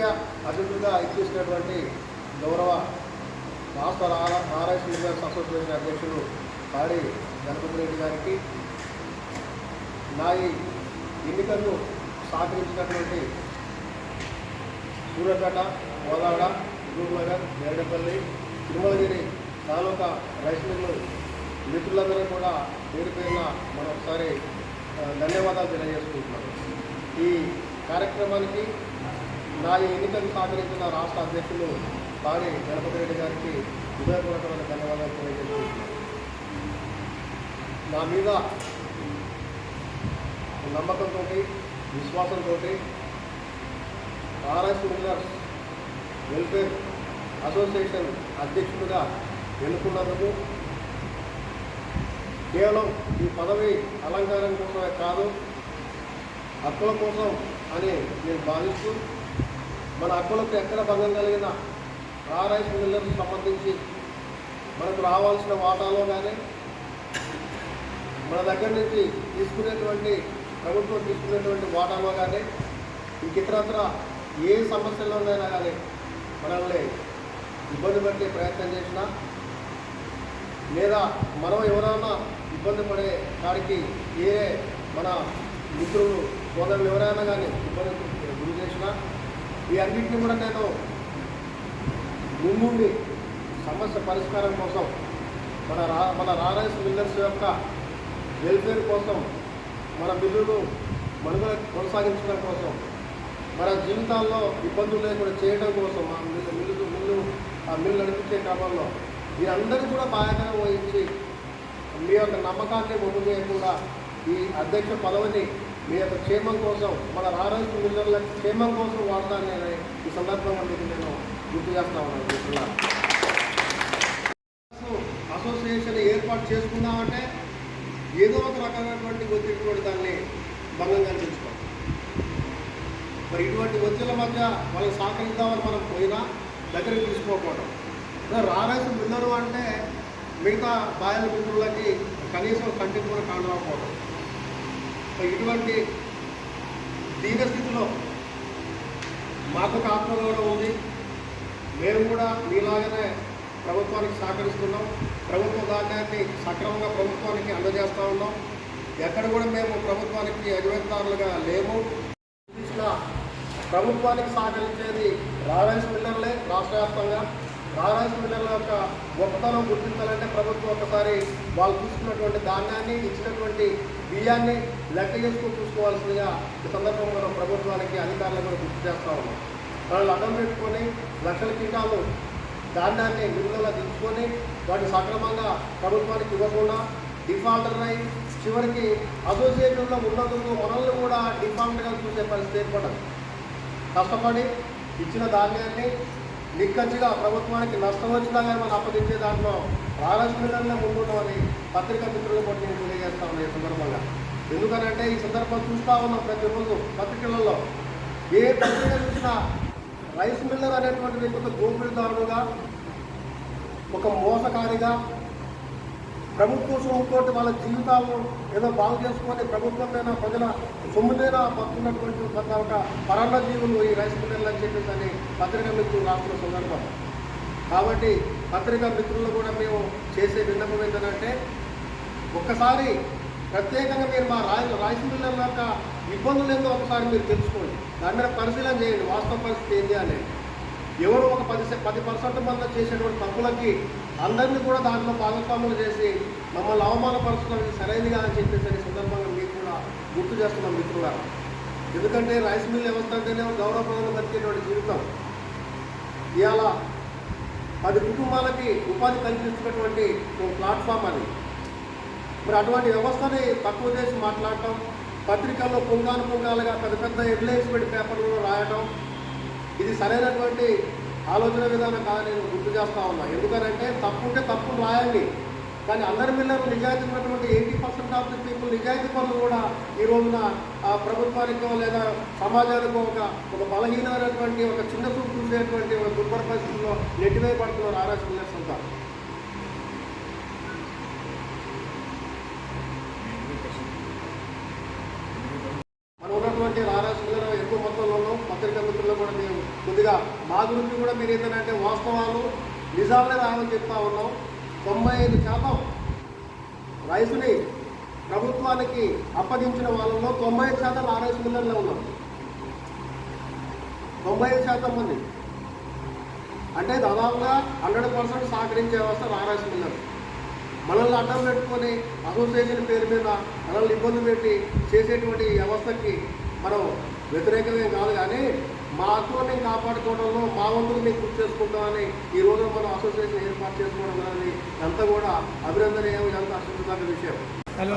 ముఖ్య అతిథులుగా ఇచ్చేసినటువంటి గౌరవ రాష్ట్ర ఆర్ఎస్ లీడర్స్ అసోసియేషన్ అధ్యక్షులు పాడి గణపతి రెడ్డి గారికి నా ఈ ఎన్నికలను సహకరించినటువంటి సూర్యపేట గోదావర గురునగర్ నేరడపల్లి తిరుమలగిరి తాలూకా రైస్ మిల్లు మిత్రులందరూ కూడా పేరు పేరున మరొకసారి ధన్యవాదాలు తెలియజేసుకుంటున్నాను. ఈ కార్యక్రమానికి నా ఎన్నికలు సహకరించిన రాష్ట్ర అధ్యక్షులు పాడి గణపతి రెడ్డి గారికి హృదయపూర్వకమైన ధన్యవాదాలు తెలియజేస్తున్నాను. నా మీద నమ్మకంతో విశ్వాసంతో ఆర్ఎస్ మిల్లర్స్ వెల్ఫేర్ అసోసియేషన్ అధ్యక్షుడిగా ఎన్నుకున్నందుకు కేవలం ఈ పదవి అలంకారం కోసమే కాదు హక్కుల కోసం అని నేను భావిస్తూ మన హక్కులకు ఎక్కడ భంగం కలిగిన ఆర్ఎస్ మిల్లర్స్ సంబంధించి మనకు రావాల్సిన వాటాలో కానీ మన దగ్గర నుంచి తీసుకునేటువంటి ప్రభుత్వం తీసుకునేటువంటి వాటాలో కానీ ఇంక ఇతరత్ర ఏ సమస్యల్లోనైనా కానీ మనల్ని ఇబ్బంది పెట్టే ప్రయత్నం చేసినా లేదా మనం ఎవరైనా ఇబ్బంది పడే కాడికి ఏ మన మిత్రులు సోదరులు ఎవరైనా కానీ ఇబ్బంది ఈ అన్నింటినీ కూడా నేను ముందుండి సమస్య పరిష్కారం కోసం మన రా మన రారైస్ మిల్లర్స్ యొక్క వెల్ఫేర్ కోసం మన బిల్లును మనుగడ కొనసాగించడం కోసం మన జీవితాల్లో ఇబ్బందులు లేకుండా చేయడం కోసం ఆ మిల్లు మిల్లు మిల్లు ఆ మిల్లు నడిపించే క్రమంలో మీరందరూ కూడా బాధ్యతగా వహించి మీ యొక్క నమ్మకాన్ని ముందు చేయకుండా ఈ అధ్యక్ష పదవిని మీ యొక్క క్షేమం కోసం మన రారాజు మిల్లర్ల క్షేమం కోసం వాడతానని నేను ఈ సందర్భంగా మీకు నేను గుర్తు చేస్తా ఉన్నాను మిత్రులారా. అసోసియేషన్ ఏర్పాటు చేసుకుందామంటే ఏదో ఒక రకమైనటువంటి ఒత్తిడి దాన్ని భంగం కల్పించుకోవాలి మరి ఇటువంటి ఒత్తిళ్ళ మధ్య వాళ్ళకి సహకరిద్దామని మనం పోయినా దగ్గరికి తీసుకోకపోవడం రారాజు మిల్లరు అంటే మిగతా బాయల మిత్రులకి కనీసం కంటికి కూడా కానరాకపోవడం ఇటువంటి దీనస్థితిలో మాకు ఒక ఆత్మగౌరవం ఉంది. మేము కూడా మీలాగానే ప్రభుత్వానికి సహకరిస్తున్నాం. ప్రభుత్వ ధాన్యాన్ని సక్రమంగా ప్రభుత్వానికి అందజేస్తూ ఉన్నాం. ఎక్కడ కూడా మేము ప్రభుత్వానికి ఎగవేస్తారులుగా లేము. ప్రభుత్వానికి సహకరించేది రావెన్స్ మిల్లర్లే రాష్ట్ర వ్యాప్తంగా రారైస్ యొక్క గొప్పతనం గుర్తించాలంటే ప్రభుత్వం ఒకసారి వాళ్ళు తీసుకున్నటువంటి ధాన్యాన్ని ఇచ్చినటువంటి బియ్యాన్ని లెక్క చేసుకుని చూసుకోవాల్సిందిగా ఈ సందర్భంలో మనం ప్రభుత్వానికి అధికారులు కూడా గుర్తు చేస్తూ ఉన్నాం. వాళ్ళు అడ్డం పెట్టుకొని లక్షల కిటాలు ధాన్యాన్ని మిల్లులో దించుకొని వాటిని సక్రమంగా ప్రభుత్వానికి ఇవ్వకుండా డిఫాల్టర్ అయి చివరికి అసోసియేషన్లో ఉన్నందుకు మనల్ని కూడా డిఫాల్ట్గా చూసే పరిస్థితి ఏర్పడదు కష్టపడి ఇచ్చిన ధాన్యాన్ని నిక్కచ్చిగా ప్రభుత్వానికి నష్టం వచ్చినా కానీ మనం అప్పగించే దాంట్లో రారాష్ట్రంలోనే ముందున్నామని పత్రికా మిత్రులు కూడా నేను తెలియజేస్తా ఉన్నాను ఈ సందర్భంగా. ఎందుకనంటే ఈ సందర్భం చూస్తూ ఉన్నాం ప్రతిరోజు పత్రికలలో. ఏ పత్రిక చూసినా రైస్ మిల్లర్ అనేటువంటి వ్యక్తి ఒక దోపిడీదారుడుగా ఒక మోసకారిగా ప్రభుత్వ సొమ్ముతోటి వాళ్ళ జీవితాలను ఏదో బాగు చేసుకొని ప్రభుత్వమైనా ప్రజల సొమ్మునైనా పడుతున్నటువంటి కొంత ఒక పరన్న జీవులు ఈ రైస్ మిల్లర్లు అని చెప్పేసి అని పత్రికా మిత్రులు రాస్తున్న సందర్భం. కాబట్టి పత్రికా మిత్రులు కూడా మేము చేసే విన్నపం ఏంటంటే ఒక్కసారి ప్రత్యేకంగా మీరు మా రాయ రైస్ మిల్లర్ల యొక్క ఇబ్బందులు ఏందో ఒకసారి మీరు తెలుసుకోండి. దాని మీద పరిశీలన చేయండి. వాస్తవ పరిస్థితి ఏంటి అనేది. ఎవరు ఒక పది పది పర్సెంట్ మంది చేసేటువంటి తప్పులకి అందరినీ కూడా దాంట్లో భాగస్వాములు చేసి మమ్మల్ని అవమానపరచడం సరైనది కాదని అని చెప్పేసి ఈ సందర్భంగా మీకు కూడా గుర్తు చేస్తున్నాం మిత్రుగా ఎందుకంటే రైస్ మిల్ వ్యవస్థ అంటేనే గౌరవప్రదంగా బతికేటువంటి జీవితం. ఇవాళ పది కుటుంబాలకి ఉపాధి కల్పిస్తున్నటువంటి ఒక ప్లాట్ఫామ్ అది. మరి అటువంటి వ్యవస్థని తక్కువ చేసి మాట్లాడటం పత్రికల్లో పుంగాను పుంగాలుగా పెద్ద పెద్ద అడ్వర్టైజ్మెంట్ పేపర్లలో రాయటం ఇది సరైనటువంటి ఆలోచన విధానం కాదని నేను గుర్తు చేస్తా ఉన్నా. ఎందుకనంటే తప్పు ఉంటే తప్పు రాయండి. కానీ అందరి పిల్లలు నిజాయితీ ఉన్నటువంటి eighty percent of the people నిజాయితీ పనులు కూడా ఈ రోజున ప్రభుత్వానికో లేదా సమాజానికో ఒక ఒక బలహీనమైనటువంటి ఒక చిన్న చూపు చూసేటువంటి ఒక దుర్భర పరిస్థితుల్లో నెట్టివేయబడుతున్నారు ఆర్ఎస్ పిల్లర్స్ అంతా మనం ఉన్నటువంటి రారాజు ఎక్కువ మొత్తంలో పత్రికా మిత్రులు కూడా మేము కొద్దిగా మా గురించి ఏంటంటే వాస్తవాలు నిజాలనే రాయమని చెప్తా ఉన్నాం. తొంభై ఐదు శాతం రైతుని ప్రభుత్వానికి అప్పగించిన వాళ్ళలో తొంభై ఐదు శాతం ఆ రైస్ మిల్లర్లో ఉన్నాం తొంభై ఐదు శాతం మంది. అంటే దాదాపుగా హండ్రెడ్ పర్సెంట్ సహకరించే వ్యవస్థ రారాసి మిల్లర్. మనల్ని అడ్డం పెట్టుకొని అసోసియేషన్ పేరు మీద మనల్ని ఇబ్బంది పెట్టి చేసేటువంటి వ్యవస్థకి మనం వ్యతిరేకమే కాదు కానీ మా హక్కుని కాపాడుకోవడంలో మా వంతులు మేము కృషి చేసుకుంటామని ఈ రోజు మనం అసోసియేషన్ ఏర్పాటు చేసుకోవడం అనేది అంతా కూడా అభినందనీయం ఇదంతా హర్షించదగ్గ విషయం. హలో